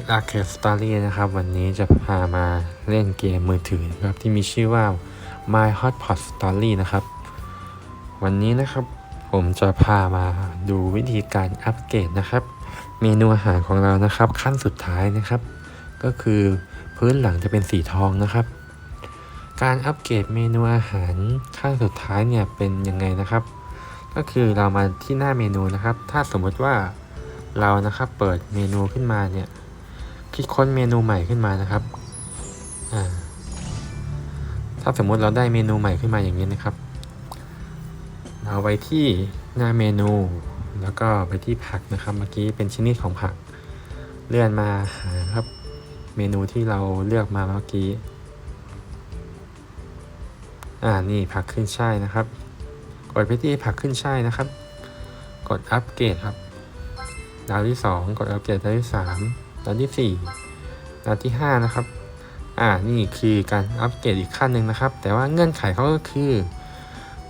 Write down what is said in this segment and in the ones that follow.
S Arcade Story นะครับ วันนี้จะพามาเล่นเกมมือถือนะครับ ที่มีชื่อว่า My Hotpot Story นะครับ วันนี้นะครับผมจะพามาดูวิธีการอัปเกรดนะครับ เมนูอาหารของเรานะครับ ขั้นสุดท้ายนะครับ ก็คือพื้นหลังจะเป็นสีทองนะครับ การอัปเกรดเมนูอาหารขั้นสุดท้ายเนี่ยเป็นยังไงนะครับ ก็คือเรามาที่หน้าเมนูนะครับ ถ้าสมมติว่าเรานะครับเปิดเมนูขึ้นมาเนี่ย คิดค้นเมนูใหม่ขึ้นมานะครับ ถ้าสมมุติเราได้เมนูใหม่ขึ้นมาอย่างนี้นะครับ เราไปที่หน้าเมนู แล้วก็ไปที่ผักนะครับ เมื่อกี้เป็นชนิดของผัก เลื่อนมาหาครับ เมนูที่เราเลือกมาเมื่อกี้ อ่า นี่ผักขึ้นช่ายนะครับ กดไปที่ผักขึ้นช่ายนะครับ กดอัปเกรดครับ ดาวที่ 2 กดอัปเกรดดาวที่ 3 ดาวที่4ดาวที่ 5 นะครับ อ่า นี่คือการอัปเกรดอีกขั้นหนึ่งนะครับ แต่ว่าเงื่อนไขเขาก็คือ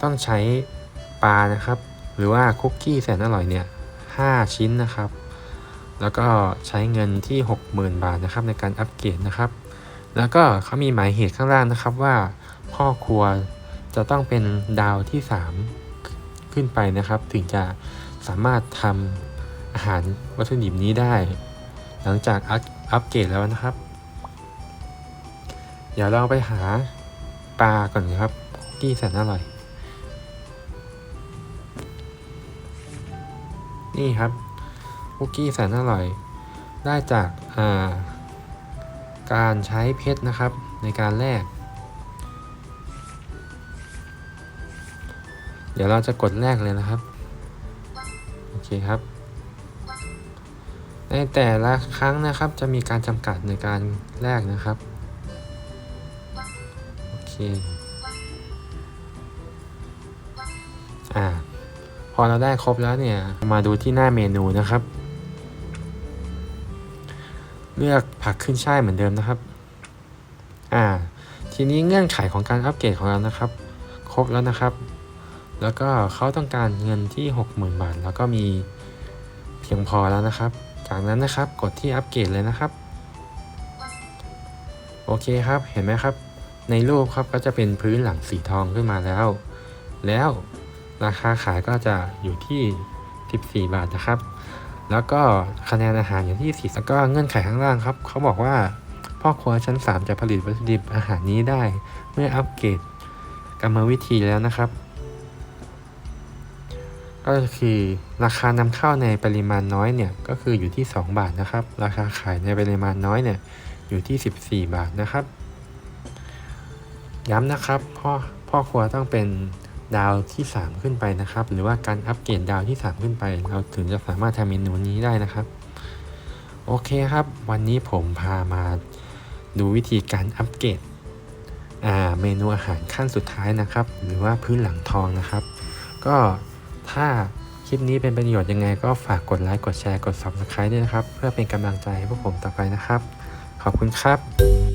ต้องใช้ปลานะครับ หรือว่าคุกกี้แสนอร่อยเนี่ย 5 ชิ้นนะครับ แล้วก็ใช้เงินที่ 60,000 บาทนะครับในการอัปเกรดนะครับ แล้วก็เขามีหมายเหตุข้างล่างนะครับว่าพ่อครัวจะต้องเป็นดาวที่ 3 ขึ้นไปนะครับ ถึงจะสามารถทำอาหารวัตถุดิบนี้ได้ หลังจากอัพอัปเกรดแล้วนะครับ เดี๋ยวเราไปหาปลาก่อนนะครับคุกกี้แสนอร่อย นี่ครับคุกกี้แสนอร่อย ได้จากาการใช้เพชรนะครับในการแลกเดี๋ยวเราจะกดแรกเลยนะครับ โอเคครับ ในแต่ละครั้งนะครับจะมีการจำกัดในการแลกนะครับ โอเค อ่า พอเราได้ครบแล้วเนี่ย มาดูที่หน้าเมนูนะครับ เลือกผักขึ้นช่ายเหมือนเดิมนะครับ อ่า ทีนี้เงื่อนไขของการอัปเกรดของเรานะครับ ครบแล้วนะครับ แล้วก็เขาต้องการเงินที่ 60,000 บาท แล้วก็มีเพียงพอแล้วนะครับ จากนั้นนะครับกดที่อัปเกรดเลยนะครับ โอเคครับเห็นไหมครับ ในรูปครับก็จะเป็นพื้นหลังสีทองขึ้นมาแล้ว แล้วราคาขายก็จะอยู่ที่ 14 บาทนะครับ แล้วก็คะแนนอาหารอยู่ที่ 4 แล้วก็เงื่อนไขข้างล่างครับ เขาบอกว่าพ่อครัวชั้น 3 จะผลิตวัตถุดิบอาหารนี้ได้ เมื่ออัปเกรดกรรมวิธีแล้วนะครับ ก็คือราคานำเข้าในปริมาณน้อยเนี่ยก็คืออยู่ที่ 2 บาทนะครับ ราคาขายในปริมาณน้อยเนี่ยอยู่ที่ 14 บาทนะครับ ย้ำนะครับพ่อพ่อครัวต้องเป็นดาวที่ 3 ขึ้นไปนะครับ หรือว่าการอัปเกรดดาวที่ 3 ขึ้นไป เราถึงจะสามารถทำเมนูนี้ได้นะครับ โอเคครับ วันนี้ผมพามาดูวิธีการอัปเกรดเมนูอาหารขั้นสุดท้ายนะครับ หรือว่าพื้นหลังทองนะครับ ก็ ถ้าคลิปนี้เป็นประโยชน์ยังไงก็ฝากกดไลค์ กดแชร์ กด subscribe ด้วยนะครับ เพื่อเป็นกำลังใจให้พวกผมต่อไปนะครับ ขอบคุณครับ